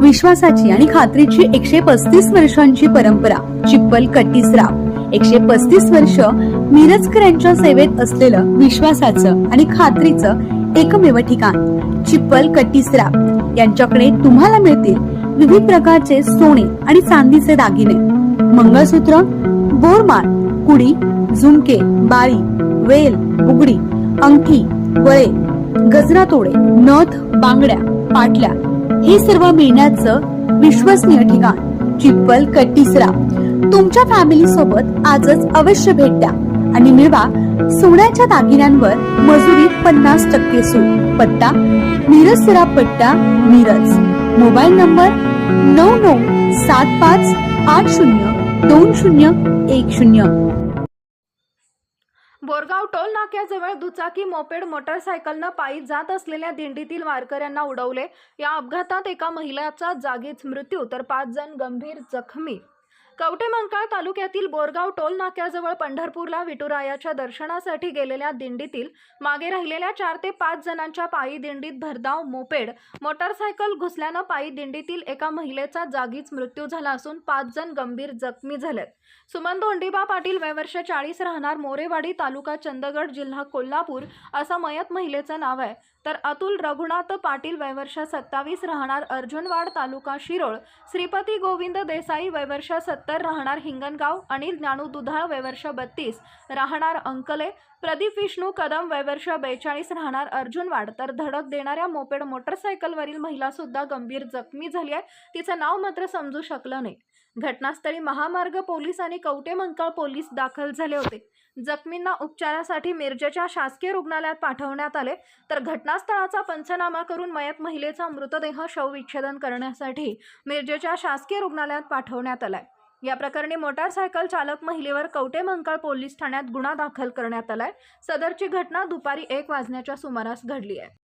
विश्वासाची आणि खात्रीची एकशे पस्तीस वर्षांची परंपरा चिप्पल कट्टीसराव एकशे पस्तीस वर्ष मिरजकर यांच्या सेवेत असलेलं विश्वासाचं आणि खात्रीचं एकमेव ठिकाण चिप्पल कट्टीसराव यांच्याकडे तुम्हाला मिळतील विविध प्रकारचे सोने आणि चांदीचे दागिने मंगळसूत्र बोरमाळ कुडी झुमके बाळी वेल बुगडी अंगठी वळे गजरा तोडे नथ बांगड्या पाटल्या हे सर्व मिळण्याचं विश्वसनीय ठिकाण चिप्पल कट्टीसरा. तुमच्या फॅमिली सोबत आजच अवश्य भेट द्या आणि मिळवा सोन्याच्या दागिन्यांवर मजुरी पन्नास टक्के सूट. पत्ता मिरज सिरा पट्टा मिरज. मोबाईल नंबर नऊ नऊ सात पाच आठ शून्य दोन शून्य एक शून्य. बोरगाव टोल नाक्याजवळ दुचाकी मोपेड मोटरसायकलनं पायी जात असलेल्या दिंडीतील वारकऱ्यांना उडवले. या अपघातात एका महिलाचा जागीच मृत्यू तर पाच जण गंभीर जखमी. कवटेमंकाळ तालुक्यातील बोरगाव टोल नाक्याजवळ पंढरपूरला विठुरायाच्या दर्शनासाठी गेलेल्या दिंडीतील मागे राहिलेल्या चार ते पाच जणांच्या पायी दिंडीत भरधाव मोपेड मोटारसायकल घुसल्यानं पायी दिंडीतील एका महिलेचा जागीच मृत्यू झाला असून पाच जण गंभीर जखमी झालेत. सुमन धोंडीबा पाटील वयवर्ष चाळीस राहणार मोरेवाडी तालुका चंदगड जिल्हा कोल्हापूर असं मयत महिलेचं नाव आहे. तर अतुल रघुनाथ पाटील वयवर्ष सत्तावीस राहणार अर्जुनवाड तालुका शिरोळ श्रीपती गोविंद देसाई वयवर्ष सत्तर राहणार हिंगणगाव अनिल ज्ञानू दुधाळ वयवर्ष बत्तीस. राहणार अंकले. प्रदीप विष्णू कदम वयवर्ष बेचाळीस राहणार अर्जुनवाड तर धडक देणाऱ्या मोपेड मोटरसायकलवरील महिलासुद्धा गंभीर जखमी झाली आहे तिचं नाव मात्र समजू शकलं नाही. घटनास्थळी महामार्ग पोलीस आणि कवटे मंकाळ पोलीस दाखल झाले होते. जखमींना उपचारासाठी मिरजेच्या शासकीय रुग्णालयात पाठवण्यात आले. तर घटनास्थळाचा पंचनामा करून मयत महिलेचा मृतदेह शवविच्छेदन करण्यासाठी मिरजेच्या शासकीय रुग्णालयात पाठवण्यात आलाय. या प्रकरणी मोटारसायकल चालक महिलेवर कवटे मंकाळ पोलीस ठाण्यात गुन्हा दाखल करण्यात आलाय. सदरची घटना दुपारी एक वाजण्याच्या सुमारास घडली आहे.